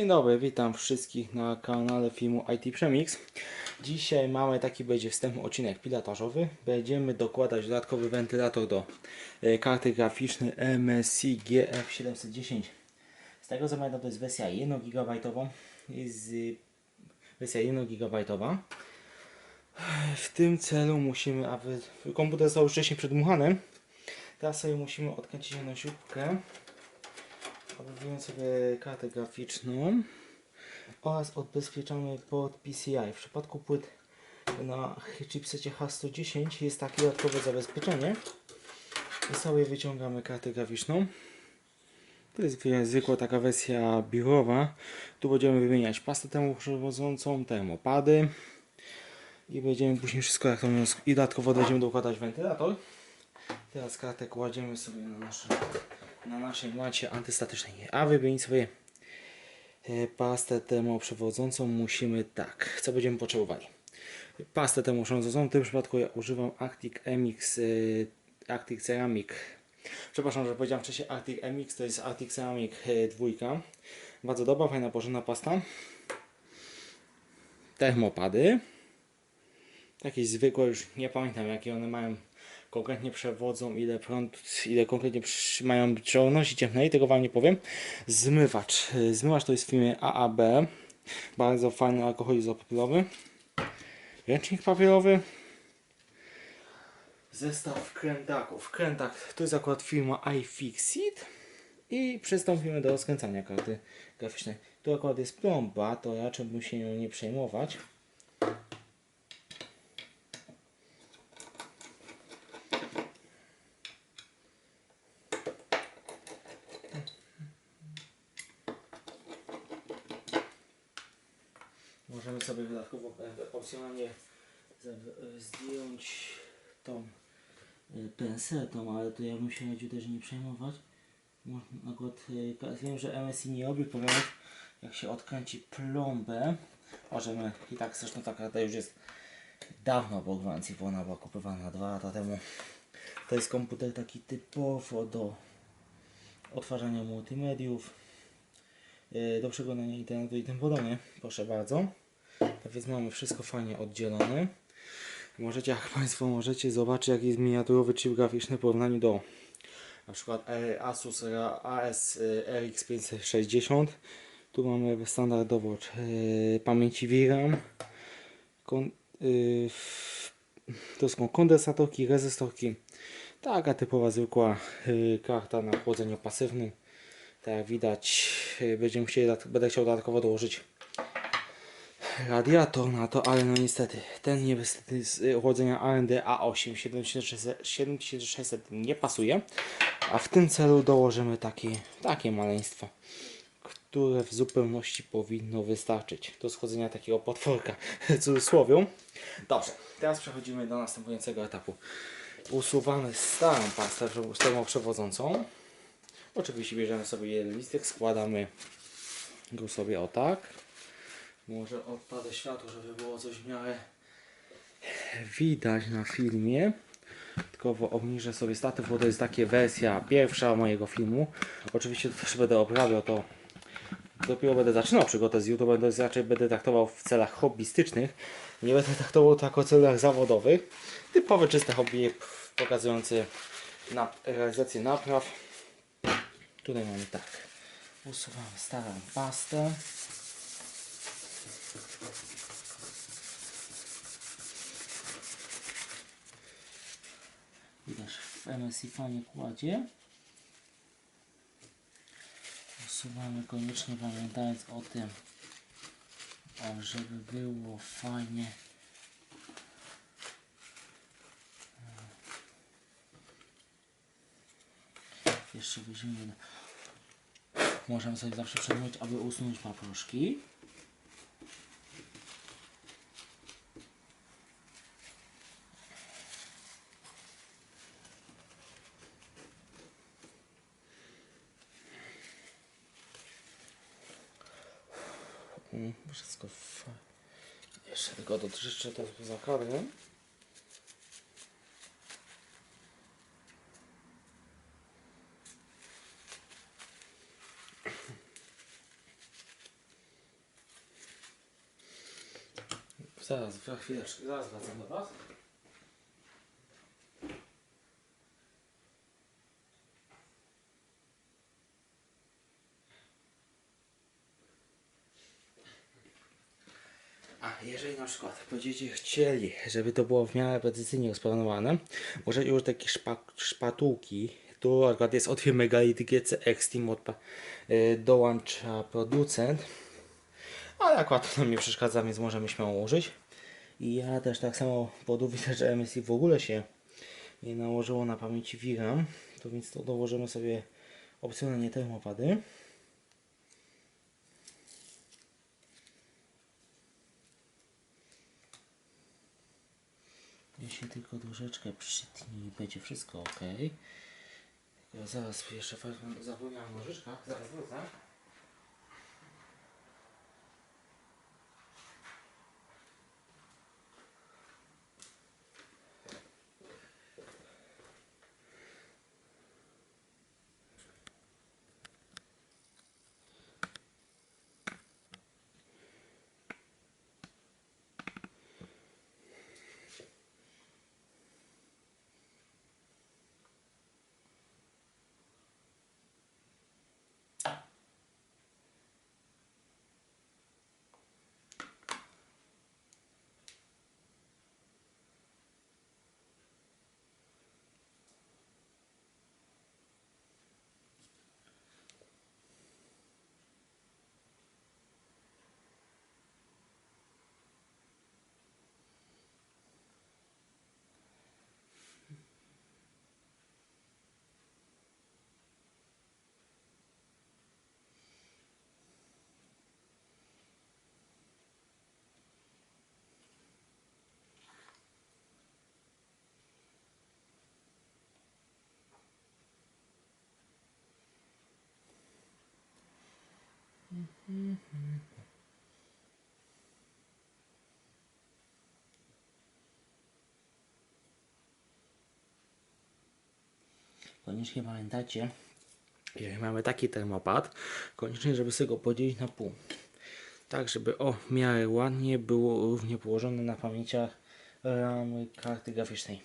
Dzień dobry, witam wszystkich na kanale filmu IT Przemix. Dzisiaj mamy taki będzie wstępny odcinek pilotażowy. Będziemy dokładać dodatkowy wentylator do e, karty graficznej MSI GF710. Z tego co pamiętam to jest wersja 1 GB. Jest y, wersja 1 GB. W tym celu musimy, aby komputer został wcześniej przedmuchany, teraz sobie musimy odkręcić jedną śrubkę. Odbudujemy sobie kartę graficzną oraz odbezpieczamy port PCI. W przypadku płyt na chipsecie H110 jest takie dodatkowe zabezpieczenie. I sobie wyciągamy kartę graficzną. To jest zwykła taka wersja biurowa. Tu będziemy wymieniać pastę termoprzewodzącą, termopady i będziemy później wszystko jak to i dodatkowo będziemy dokładać wentylator. Teraz kartę kładziemy sobie na nasze na naszej macie antystatycznej. A wymienić sobie e, pastę termoprzewodzącą musimy tak. Co będziemy potrzebowali? Pastę termoprzewodzącą, w tym przypadku ja używam Arctic MX e, Arctic Ceramic. Przepraszam, że powiedziałem wcześniej Arctic MX, to jest Arctic Ceramic 2. Bardzo dobra, fajna, porządna pasta. Termopady. Jakieś zwykłe, już nie pamiętam jakie one mają konkretnie przewodzą, ile prąd, ile konkretnie mają przełączności cieplnej, tego Wam nie powiem. Zmywacz. Y, Zmywacz to jest w firmie AAB. Bardzo fajny alkohol izopropylowy. Ręcznik papierowy. Zestaw krętaków. Krętak to jest akurat firma iFixit. I przystąpimy do rozkręcania karty graficznej. Tu akurat jest plomba, to raczej bym się nią nie przejmować. Możemy sobie dodatkowo e, opcjonalnie zdjąć tą e, pensetą, ale to ja bym się radził też nie przejmować. Akurat e, wiem, że MSI nie robi problemów, jak się odkręci plombę. Możemy, i tak zresztą ta karta już jest dawno po gwarancji, bo ona była kupowana dwa lata temu. To jest komputer taki typowo do odtwarzania multimediów, e, do przeglądania internetu i tym podobnie. Proszę bardzo. Więc mamy wszystko fajnie oddzielone. Możecie, jak Państwo możecie zobaczyć, jaki jest miniaturowy chip graficzny w porównaniu do na przykład e, Asus AS e, RX 560. Tu mamy standardowo e, pamięci VRAM. F- to są kondensatorki, rezystorki. Taka typowa zwykła y, karta na chłodzeniu pasywnym. Tak jak widać, będziemy chcieli, będę chciał dodatkowo dołożyć radiator na to, ale no niestety ten niestety z chłodzenia AMD A8 7600 7600 nie pasuje, a w tym celu dołożymy takie, takie maleństwo, które w zupełności powinno wystarczyć do schłodzenia takiego potworka, w cudzysłowie. Dobrze, teraz przechodzimy do następującego etapu. Usuwamy starą pastę termoprzewodzącą. Oczywiście bierzemy sobie jeden listek, składamy go sobie o tak. Może odpadę światło, żeby było coś w miarę widać na filmie. Tylko obniżę sobie statyw, bo to jest takie wersja pierwsza mojego filmu. Oczywiście to też będę oprawiał to. Dopiero będę zaczynał przygotę z YouTube, jest raczej będę traktował w celach hobbystycznych. Nie będę traktował to jako celach zawodowych. Typowe czyste hobby pokazujące na realizację napraw. Tutaj mamy tak. Usuwamy starą pastę. Widać MSI fajnie kładzie. Usuwamy koniecznie pamiętając o tym, o, żeby było fajnie. Jeszcze weźmiemy. Możemy sobie zawsze przemyć, aby usunąć paproszki. Mm, wszystko fajnie. Jeszcze tylko dotrzeszczę to zakarmię. Zaraz, chwileczkę, zaraz wracam do Was. Przykład będziecie chcieli, żeby to było w miarę precyzyjnie rozplanowane, możecie już takie szpa, szpatułki, tu akurat jest od firmy Gality GC Extreme odpa- y, dołącza producent, ale akurat to nie przeszkadza, więc możemy śmiało użyć. I ja też tak samo po widzę, że MSI w ogóle się nie nałożyło na pamięci VRAM, to więc to dołożymy sobie opcjonalnie termopady. Jeśli tylko troszeczkę przytnij i będzie wszystko ok. Ja zaraz jeszcze zapomniałem o nożyczkach, zaraz wrócę. Koniecznie pamiętajcie, jeżeli mamy taki termopad, koniecznie, żeby sobie go podzielić na pół. Tak, żeby o w miarę ładnie było równie położone na pamięciach ramy karty graficznej.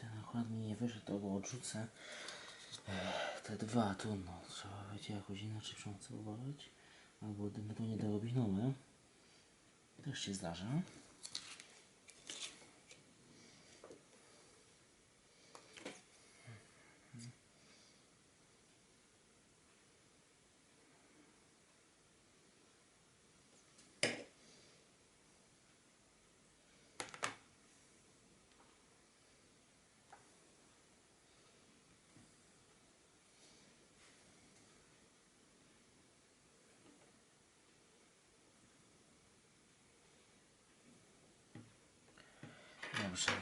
Ten wyszedł, to go odrzucę. Te dwa trudno, trzeba będzie jakoś inaczej przemocować. Albo gdyby to nie dorobić nowe. Też się zdarza.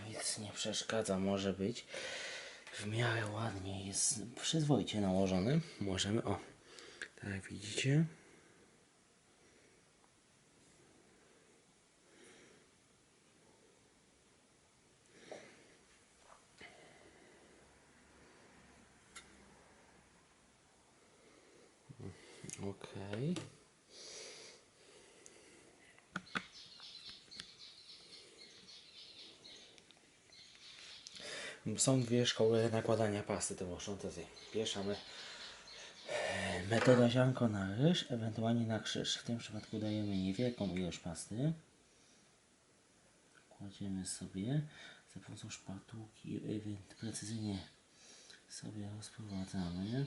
Nic nie przeszkadza, może być. W miarę ładnie jest przyzwoicie nałożony. Możemy, o, tak jak widzicie. Okej. Są dwie szkoły nakładania pasty termoszczącej. Pierwsza my, metoda ziarnko na ryż, ewentualnie na krzyż. W tym przypadku dajemy niewielką ilość pasty. Kładziemy sobie za pomocą szpatułki precyzyjnie sobie rozprowadzamy.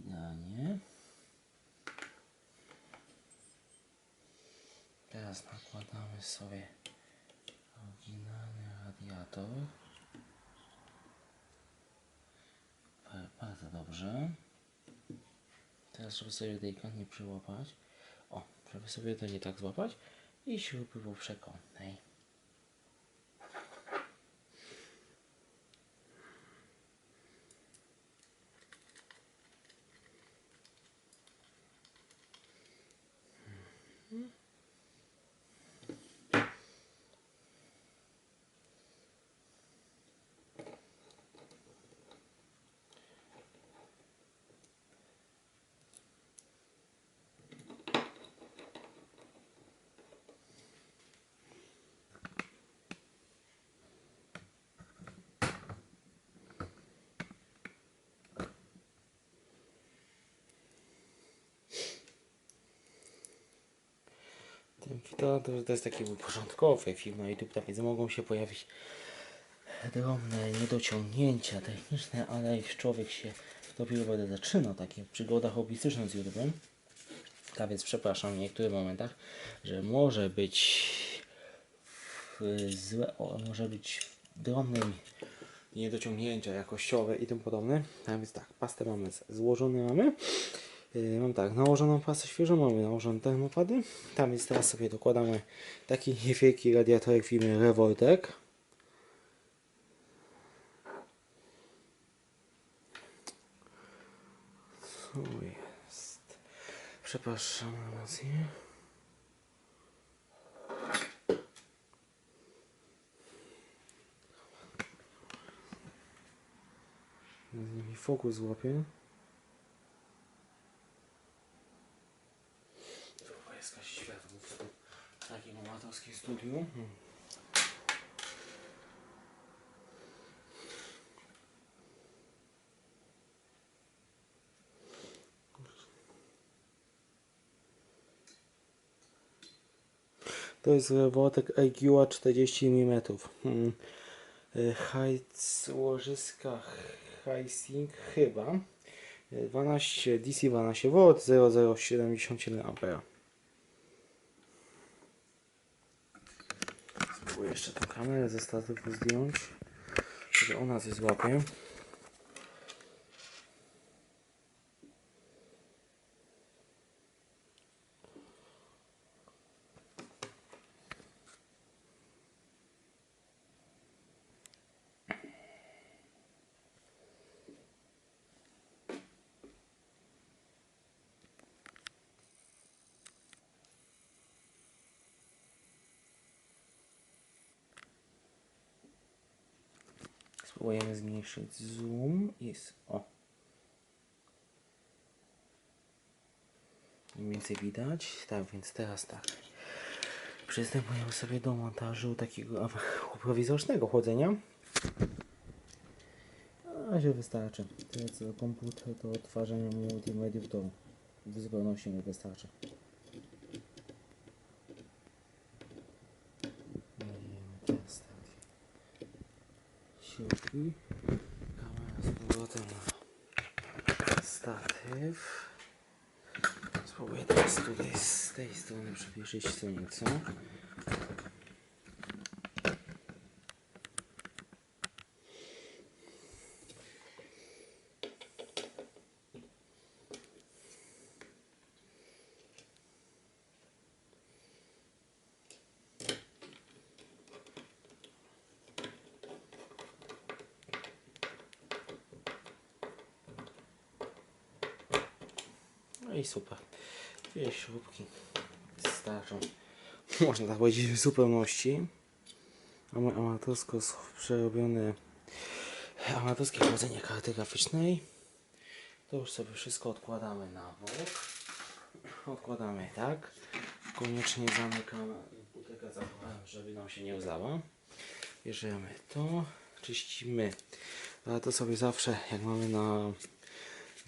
Idealnie. Teraz nakładamy sobie oryginalny radiator. bardzo dobrze. Teraz, żeby sobie delikatnie przyłapać. O, żeby sobie to nie tak złapać. I śruby poprzekątnej. Ten to, to, to jest taki był początkowy film na YouTube, tak więc mogą się pojawić drobne niedociągnięcia techniczne, ale jeśli człowiek się dopiero będę zaczynał takie przygoda hobbystyczna z YouTube'em, tak więc przepraszam w niektórych momentach, że może być złe, o, może być drobne niedociągnięcia jakościowe i tym podobne. Tak więc tak, pastę mamy złożone mamy. Yy, Mam tak, nałożoną pastę świeżą, mamy nałożone termopady. Tam więc teraz sobie dokładamy taki niewielki radiatorek firmy Revoltek. Co jest? Przepraszam emocje. Niech mi fokus złapie. To jest jakaś światło w takim amatorskim studiu. To jest Revoltek IQ 40 mm. Hmm. Y, Height łożyska Heising chyba. Y, 12 DC 12 V 0071 A. Spróbuję jeszcze tą kamerę ze statywu zdjąć, żeby ona coś złapie. Spróbujemy zmniejszyć zoom i o. Mniej więcej widać. Tak, więc teraz tak. Przystępujemy sobie do montażu takiego prowizorycznego chłodzenia. A się wystarczy. Tyle co komputer to odtwarzanie multimediów to w zupełności nie wystarczy. Miejmy teraz tak siłki. Kamera z powrotem na statyw. Spróbuję teraz tutaj z tej strony przybliżyć co nieco. Super. Dwie śrubki starczą. Można tak powiedzieć w zupełności. Mamy amatorsko s- przerobione amatorskie chłodzenie karty graficznej. To już sobie wszystko odkładamy na bok. Odkładamy tak. Koniecznie zamykamy butelkę żeby nam się nie łzała. Bierzemy to, czyścimy. Ale to sobie zawsze, jak mamy na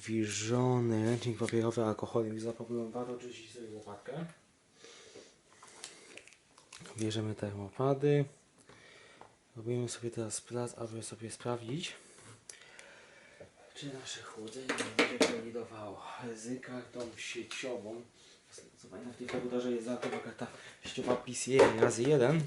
wilżony ręcznik papierowy alkoholem i warto czyścić sobie łopatkę. Bierzemy termopady. Robimy sobie teraz plac, aby sobie sprawdzić, czy nasze chłodzenie nie będzie powidowało z kartą sieciową. Co fajne, w tej komputerze jest dodatkowa karta sieciowa PCA razy 1.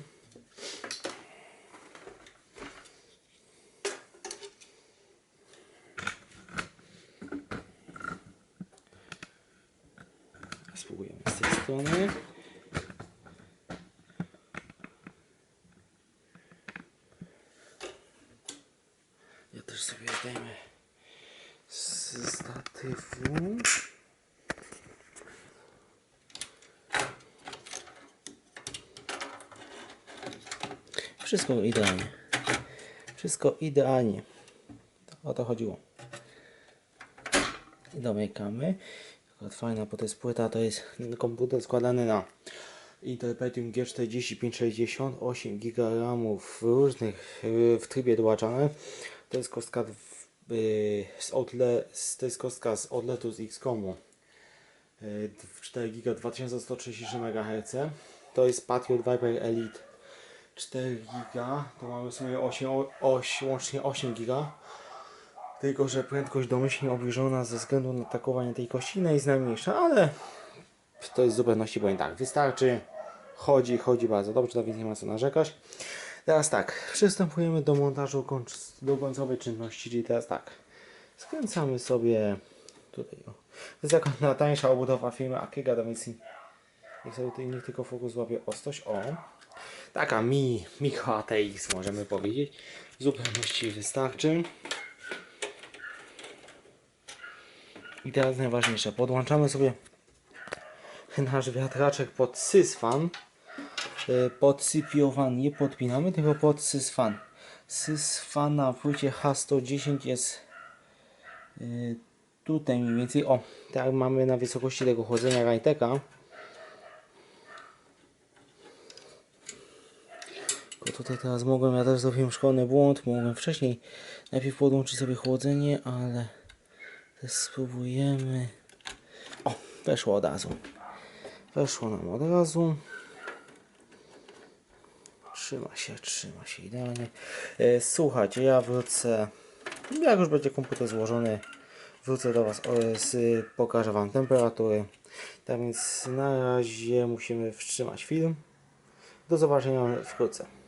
strony. Ja też sobie zdejmę z statywu. Wszystko idealnie. Wszystko idealnie. O to chodziło. I domykamy. Akurat fajna, bo to jest płyta, to jest komputer składany na Intel Pentium G4560, 8 GB w różnych, y, w trybie dual channel. To jest kostka y, z outlet, to jest kostka z outletu z XCOMu. Y, 4 GB 2133 MHz. To jest Patriot Viper Elite 4 GB. To mamy w sumie 8, 8, łącznie 8 GB. Tylko, że prędkość domyślnie obniżona ze względu na atakowanie tej kościny jest najmniejsza, ale to jest w zupełności powiem tak, wystarczy, chodzi, chodzi bardzo dobrze, więc nie ma co narzekać. Teraz tak, przystępujemy do montażu do końcowej czynności, czyli teraz tak, skręcamy sobie tutaj, o. to jest jakaś najtańsza obudowa firmy Akega, więc niech sobie tutaj niech tylko fokus złapie ostrość, o. Taka mi, mikro ATX możemy powiedzieć, w zupełności wystarczy. I teraz najważniejsze, podłączamy sobie nasz wiatraczek pod sysfan. Y, Pod CPU fan nie podpinamy, tylko pod sysfan. Sysfan na płycie H110 jest y, tutaj mniej więcej, o, tak mamy na wysokości tego chłodzenia Rajteka. Tutaj teraz mogłem, ja też zrobiłem szkolny błąd, mogłem wcześniej najpierw podłączyć sobie chłodzenie, ale spróbujemy. O, weszło od razu. Weszło nam od razu. Trzyma się, trzyma się idealnie. E, Słuchajcie, ja wrócę, jak już będzie komputer złożony, wrócę do Was, pokażę Wam temperatury. Tak więc na razie musimy wstrzymać film. Do zobaczenia wkrótce.